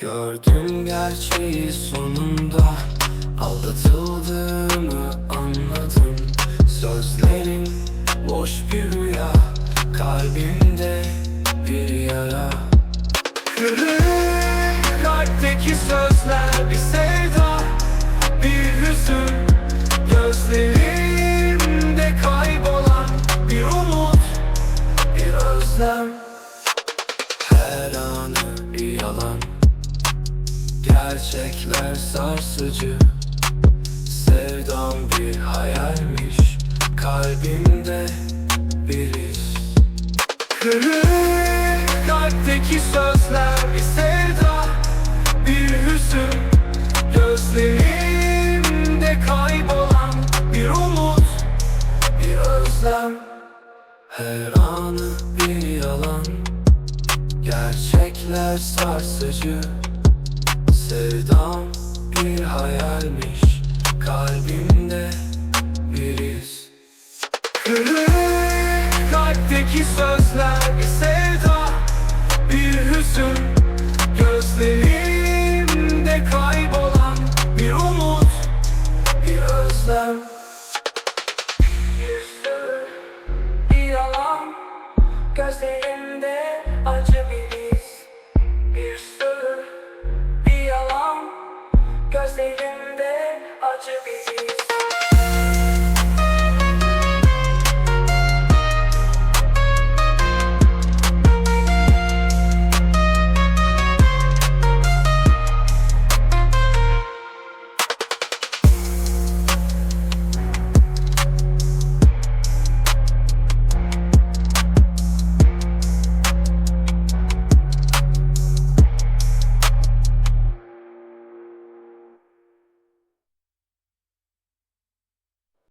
Gördüm gerçeği sonunda. Aldatıldığımı anladım. Sözlerin boş bir rüya. Kalbimde bir yara. Kırık kalpteki sözler bir sevda. Bir hüzün. Gözlerimde kaybolan bir umut. Bir özlem. Her anı bir yalan Gerçekler sarsıcı. Sevdam bir hayalmiş. Kalbimde bir iz. Kırık kalpteki sözler bir sevda Bir hüzün. Gözlerimde kaybolan bir umut Bir özlem. Her anı bir yalan. Gerçekler sarsıcı Sevdam bir hayalmiş. Kalbimde bir iz. Kırık kalpteki sözler bir sevda Bir hüzün. Gözlerimde kaybolan bir umut Bir özlem. Bir sır, bir yalan Gözlerim to be